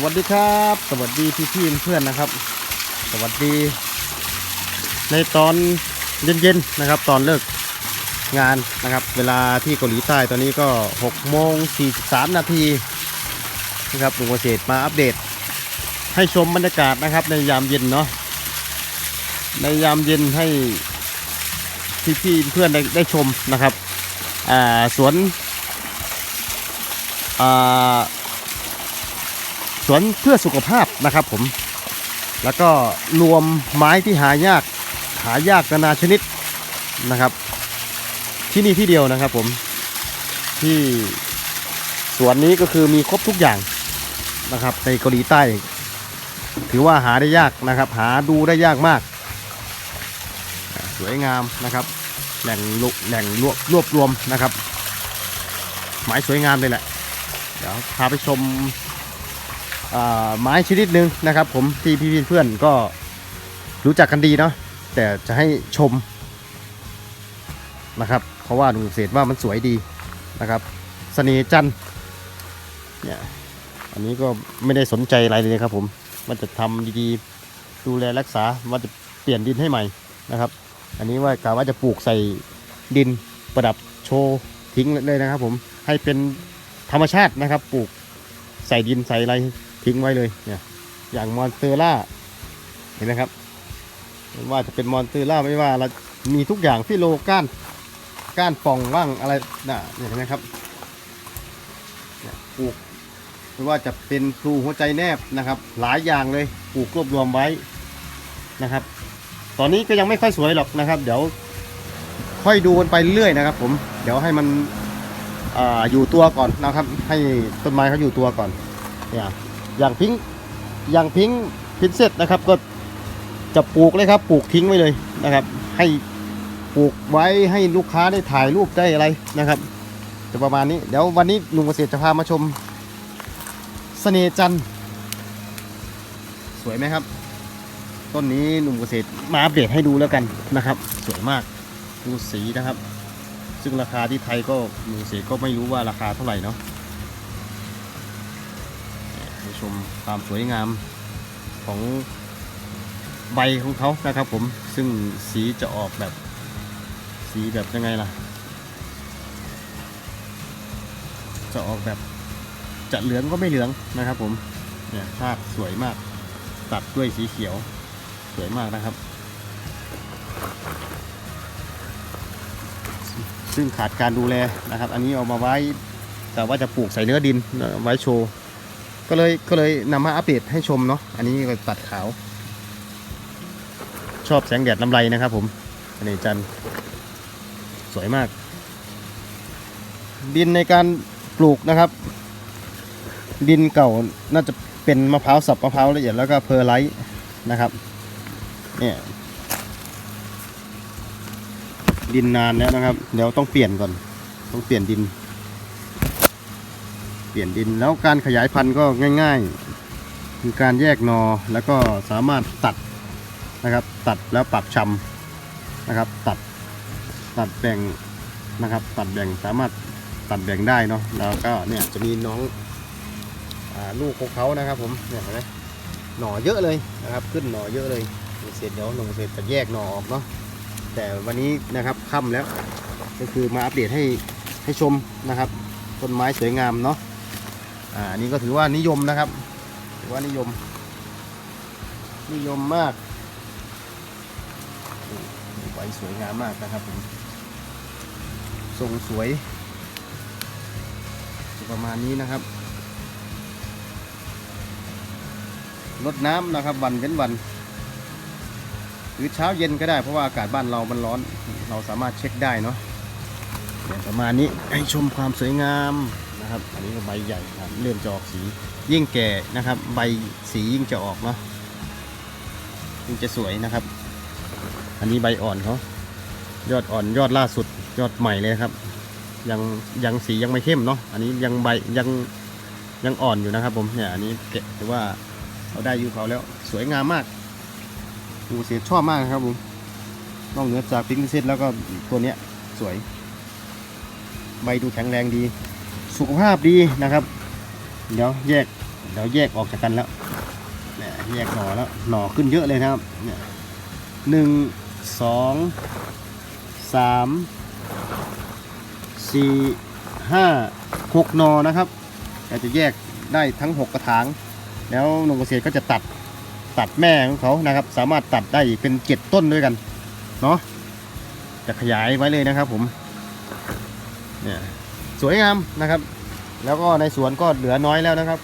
สวัสดีครับ สวัสดีพี่พี่เพื่อนนะครับ สวัสดี ในตอนเย็นๆนะครับ ตอนเลิกงานนะครับ เวลาที่เกาหลีใต้ตอนนี้ก็6โมง43 นาทีนะครับลุงเกษตรมาอัปเดต ให้ชมบรรยากาศนะครับ ในยามเย็นเนาะในยามเย็นให้พี่พี่เพื่อนได้ได้ชมนะครับอ่าสวนอ่า สวนเพื่อสุขภาพนะครับผม แล้วก็รวมไม้ที่หายากหายากนานาชนิดนะครับ ที่นี่ที่เดียวนะครับผมที่สวนนี้ก็คือมีครบทุกอย่างนะครับ ในเกาหลีใต้ ถือว่าหาได้ยากนะครับ หาดูได้ยากมาก สวยงามนะครับ แหล่งลุแหล่งรวบรวบรวมนะครับไม้สวยงามเลยแหละ เดี๋ยวพาไปชม ไม้ชนิดหนึ่งนะครับ ผมที่พี่เพื่อนๆก็รู้จักกันดีเนาะแต่จะให้ชมนะครับเพราะว่าดูเศษว่ามันสวยดีนะครับเสน่ห์จันเนี่ยอันนี้ก็ไม่ได้สนใจอะไรเลยครับผมมันจะทำดีๆดูแลรักษาว่าจะเปลี่ยนดินให้ใหม่นะครับ อันนี้ว่ากะว่าจะปลูกใส่ดินประดับโชว์ทิ้งเลยนะครับ ผมให้เป็นธรรมชาตินะครับ ปลูกใส่ดินใส่อะไร ทิ้งไว้เลยเนี่ยอย่างมอนเตอร่าเห็นไหมครับไม่ว่าจะเป็นมอนเตอร่าไม่ว่าเรามีทุกอย่างฟิโลก้านก้านป่องว่างอะไรน่ะเห็นไหมครับปลูกไม่ว่าจะเป็นพลูหัวใจแนบนะครับ หลายอย่างเลยปลูกรวบรวมไว้นะครับ ตอนนี้ก็ยังไม่ค่อยสวยหรอกนะครับ เดี๋ยวค่อยดูกันไปเรื่อยนะครับ ผมเดี๋ยวให้มันออยู่ตัวก่อนนะครับ ให้ต้นไม้เขาอยู่ตัวก่อนเนี่ย อย่างพิงอย่างพิงพินเซตนะครับ ก็จะปลูกเลยครับ ปลูกทิ้งไว้เลยนะครับ ให้ปลูกไว้ให้ลูกค้าได้ถ่ายรูปได้อะไรนะครับจะประมาณนี้เดี๋ยววันนี้ลุงเกษตรจะพามาชมเสน่จันสวยไหมครับ ต้นนี้หนุ่มเกษตรมาอัปเดตให้ดูแล้วกันนะครับ สวยมากดูสีนะครับ ซึ่งราคาที่ไทยก็หนุ่มเกษตรก็ไม่รู้ว่าราคาเท่าไหร่เนาะ ให้ชมความสวยงามของใบของเขานะครับผมซึ่งสีจะออกแบบสีแบบยังไงล่ะ จะออกแบบจะเหลืองก็ไม่เหลืองนะครับผมเนี่ยภาพสวยมากตัดด้วยสีเขียวสวยมากนะครับ ซึ่งขาดการดูแลนะครับ อันนี้เอามาไว้แต่ว่าจะปลูกใส่เนื้อดินไว้โชว์ ก็เลยก็เลยนำมาอัปเดตให้ชมเนาะอันนี้ก็ตัดขาว ชอบแสงแดดลำไรนะครับผมอันนี้จันสวยมาก ดินในการปลูกนะครับ ดินเก่าน่าจะเป็นมะพร้าวสับมะพร้าวละเอียดแล้วก็เพอร์ไลท์นะครับเนี่ยดินนานแล้วนะครับ เดี๋ยวต้องเปลี่ยนก่อน ต้องเปลี่ยนดิน เปลี่ยนดินแล้วการขยายพันธุ์ก็ง่าย ๆ คือการแยกหนอแล้วก็สามารถตัดนะครับ ตัดแล้วปักชำนะครับ ตัดตัดแบ่งนะครับ ตัดแบ่งสามารถตัดแบ่งได้เนาะแล้วก็เนี่ยจะมีน้องอลูกของเขานะครับ ผมเนี่ยนไหมหน่อเยอะเลยนะครับ ขึ้นหน่อเยอะเลยเสร็จเดี๋ยวหนุ่มเสร็จจะแยกหน่อออกเนาะแต่วันนี้นะครับค่ำแล้วก็คือมาอัปเดตให้ให้ชมนะครับ ต้นไม้สวยงามเนาะ อ่านนี้ก็ถือว่านิยมนะครับ ถือว่านิยม นิยมมากใบสวยงามมากนะครับผมทรงสวยประมาณนี้นะครับลดน้ำนะครับ วันเว้นวัน หรือเช้าเย็นก็ได้เพราะว่าอากาศบ้านเรามันร้อน เราสามารถเช็คได้เนาะประมาณนี้ให้ชมความสวยงาม นะครับ อันนี้ก็ใบใหญ่ครับเริ่มจะออกสียิ่งแก่นะครับ ใบสียิ่งจะออกเนาะยิ่งจะสวยนะครับ อันนี้ใบอ่อนเขายอดอ่อนยอดล่าสุดยอดใหม่เลยครับ ยังยังสียังไม่เข้มเนาะอันนี้ยังใบยังยังอ่อนอยู่นะครับ ผมเนี่ยอันนี้เกะถือว่าเราได้อยู่เขาแล้วสวยงามมากดูเสียชอบมากนะครับผมนอกเหนือจากพิงค์เซตแล้วก็ตัวเนี้ยสวย ใบดูแข็งแรงดี สุขภาพดีนะครับ เดี๋ยวแยกเดี๋ยวแยกออกจากกันแล้วเนี่ยแยกหน่อแล้วหน่อขึ้นเยอะเลยนะครับเนี่ยหนึ่งสองสามสี่ห้าหกหน่อนะครับเราจะแยกได้ทั้งหกกระถาง แล้วนงเกษตรก็จะตัดตัดแม่ของเขานะครับ สามารถตัดได้อีกเป็นเจ็ดต้นด้วยกันเนาะจะขยายไว้เลยนะครับผมเนี่ย สวยงามนะครับ แล้วก็ในสวนก็เหลือน้อยแล้วนะครับ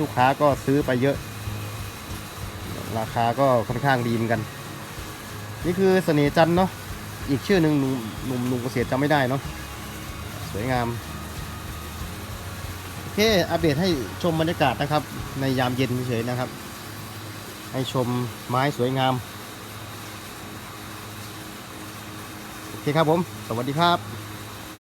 ลูกค้าก็ซื้อไปเยอะ ราคาก็ค่อนข้างดีเหมือนกัน นี่คือเสน่ห์จันเนาะอีกชื่อหนึ่งหนุ่มหนุ่มหนุ่มเกษตรจำไม่ได้เนาะสวยงามโอเคอัปเดตให้ชมบรรยากาศนะครับ ในยามเย็นเฉยนะครับ ให้ชมไม้สวยงามโอเคครับผม สวัสดีครับ